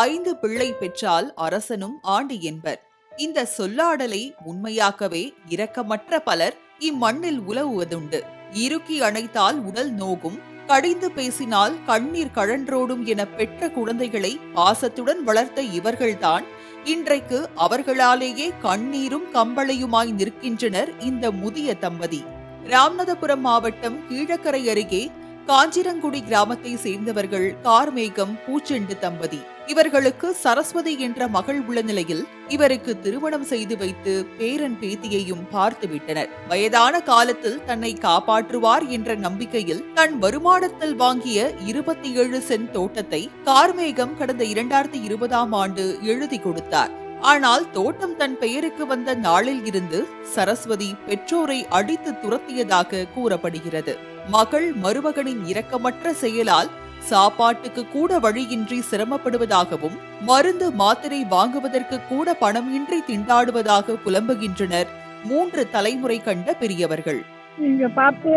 ஐந்து பிள்ளை பெற்றால் அரசனும் ஆண்டு என்பர். இந்த சொல்லாடலை உண்மையாக்கவே இரக்கமற்ற பலர் இம்மண்ணில் உலவுவதுண்டு. இறுக்கி அணைத்தால் உடல் நோகும் கடிந்து பேசினால் கண்ணீர் கழன்றோடும் என பெற்ற குழந்தைகளை பாசத்துடன் வளர்த்த இவர்கள்தான் இன்றைக்கு அவர்களாலேயே கண்ணீரும் கம்பளையுமாய் நிற்கின்றனர் இந்த முதிய தம்பதி. ராமநாதபுரம் மாவட்டம் கீழக்கரை அருகே காஞ்சிரங்குடி கிராமத்தை சேர்ந்தவர்கள் கார்மேகம் பூச்செண்டு தம்பதி. இவர்களுக்கு சரஸ்வதி என்ற மகள் உள்ள நிலையில் இவருக்கு திருமணம் செய்து வைத்து பேரன் பேத்தியையும் பார்த்து விட்டனர் வயதான காலத்தில் தன்னை காப்பாற்றுவார் என்ற நம்பிக்கையில் தன் வருமானத்தில் வாங்கிய இருபத்தி ஏழு சென்ட் தோட்டத்தை கார்மேகம் கடந்த இரண்டாயிரத்தி இருபதாம் ஆண்டு எழுதி கொடுத்தார். ஆனால் தோட்டம் தன் பெயருக்கு வந்த நாளில் இருந்து சரஸ்வதி பெற்றோரை அடித்து துரத்தியதாக கூறப்படுகிறது. மகள் மருமகனின் இரக்கமற்ற செயலால் சாப்பாட்டுக்கு கூட வழியின்றி சிரமப்படுவதாகவும் மருந்து மாத்திரை வாங்குவதற்கு கூட பணமின்றி திண்டாடுவதாக புலம்புகின்றனர் மூன்று தலைமுறை கண்ட பெரியவர்கள். நீங்க பார்த்து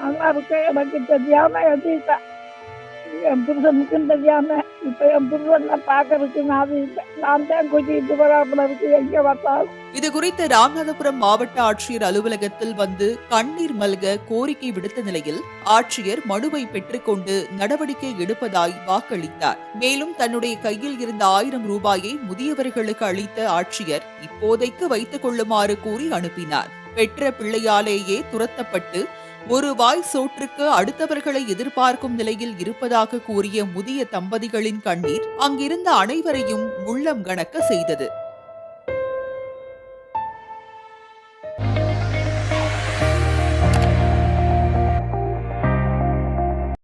நல்லா இருக்க எனக்கு தெரியாம எழுதிட்டேன் என் புருஷனுக்கும் தெரியாம இப்ப என் புருஷனை பாக்குறதுக்கு நான் நான் தான் கூட்டிட்டு வராமல் இருக்கு எங்க பார்த்தாலும். இது குறித்து ராமநாதபுரம் மாவட்ட ஆட்சியர் அலுவலகத்தில் வந்து கண்ணீர் மல்க கோரிக்கை விடுத்த நிலையில் ஆட்சியர் மனுவை பெற்றுக்கொண்டு நடவடிக்கை எடுப்பதாய் வாக்களித்தார். மேலும் தன்னுடைய கையில் இருந்த ஆயிரம் ரூபாயை முதியவர்களுக்கு அளித்த ஆட்சியர் இப்போதைக்கு வைத்துக் கொள்ளுமாறு கூறி அனுப்பினார். பெற்ற பிள்ளையாலேயே துரத்தப்பட்டு ஒரு வாய் சோற்றுக்கு அடுத்தவர்களை எதிர்பார்க்கும் நிலையில் இருப்பதாக கூறிய முதிய தம்பதிகளின் கண்ணீர் அங்கிருந்த அனைவரையும் உள்ளம் கணக்க செய்தது.